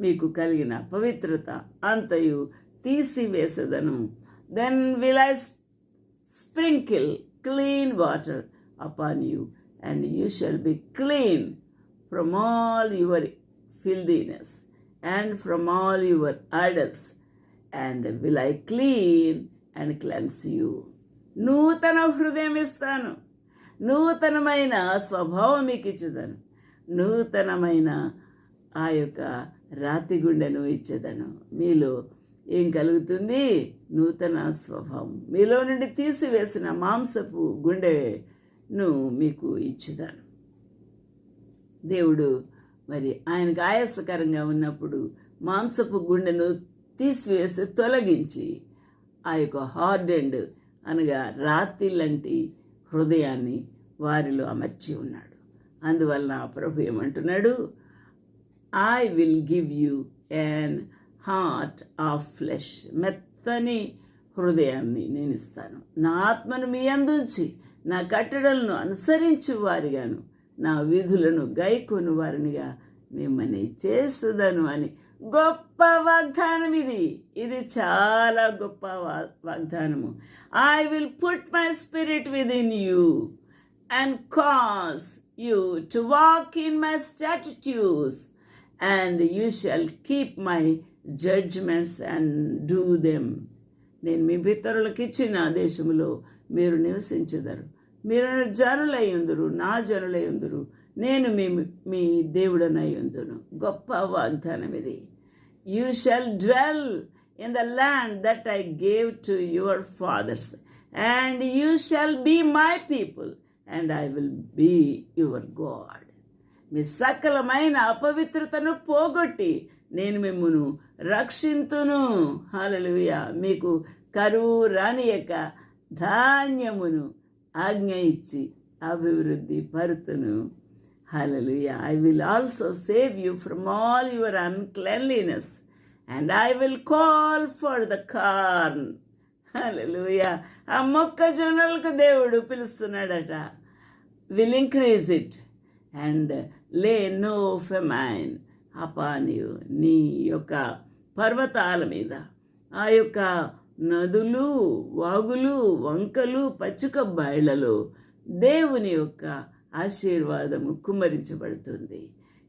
మీకు కలిగిన పవిత్రత అంతయు తీసివేసదను. Then will I sprinkle clean water upon you and you shall be clean from all your filthiness and from all your idols and will I clean and cleanse you నూతన హృదయం ఇస్తాను. నూతనమైన స్వభావం మీకు ఇచ్చేదను. నూతనమైన ఆ యొక్క రాతి గుండెను ఇచ్చేదను. మీలో ఏం కలుగుతుంది? నూతన స్వభావం. మీలో నుండి తీసివేసిన మాంసపు గుండెను మీకు ఇచ్చేదాను. దేవుడు మరి ఆయనకు ఆయాసకరంగా ఉన్నప్పుడు మాంసపు గుండెను తీసివేసి తొలగించి ఆ యొక్క హార్డెండ్ అనగా రాతి లాంటి హృదయాన్ని వారిలో అమర్చి ఉన్నాడు. అందువలన ప్రభు ఏమంటున్నాడు? I will give you an heart of flesh మెత్తని హృదయాన్ని నేను ఇస్తాను నా ఆత్మను మీ అందుంచి నా కట్టడలను అనుసరించు వారిగాను నా విధులను గైకొను వారినిగా మిమ్మల్ని చేస్తుందను అని. గొప్ప వాగ్దానం ఇది. ఇది చాలా గొప్ప వా- వాగ్దానము. I will put my spirit within you and cause you to walk in my statutes and you shall keep my judgements and do them నేను మీ పితరులకు ఇచ్చిన దేశంలో మీరు నివసించదరు. మీరు జనులై ఉందురు నా జనులై ఉందురు. నేను మీ మీ దేవుడనై ఉందును. గొప్ప వాగ్దానం ఇది. You shall dwell in the land that I gave to your fathers and you shall be my people and I will be your God మీ సకలమైన అపవిత్రతను పోగొట్టి నేను మిమ్మును రక్షింతును. హాలలుయ మీకు కరువు రానియక ధాన్యమును ఆజ్ఞ ఇచ్చి అభివృద్ధి పరుతును. Hallelujah. I will also save you from all your uncleanliness and I will call for the corn hallelujah. ఆ మొక్కజొన్నలకు దేవుడు పిలుస్తున్నాడట. Will increase it and lay no famine upon you నీ యొక్క పర్వతాల మీద. ఆ యొక్క నదులు వాగులు వంకలు పచ్చుక బయళ్ళలో దేవుని యొక్క ఆశీర్వాదము కుమ్మరించబడుతుంది.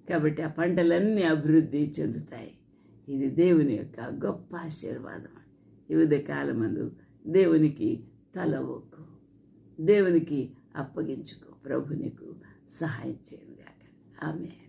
కాబట్టి ఆ పంటలన్నీ అభివృద్ధి చెందుతాయి. ఇది దేవుని యొక్క గొప్ప ఆశీర్వాదం. వివిధ కాలమందు దేవునికి తల ఒక్కు దేవునికి అప్పగించుకో. ప్రభు నీకు సహాయం చేయండి. ఆమె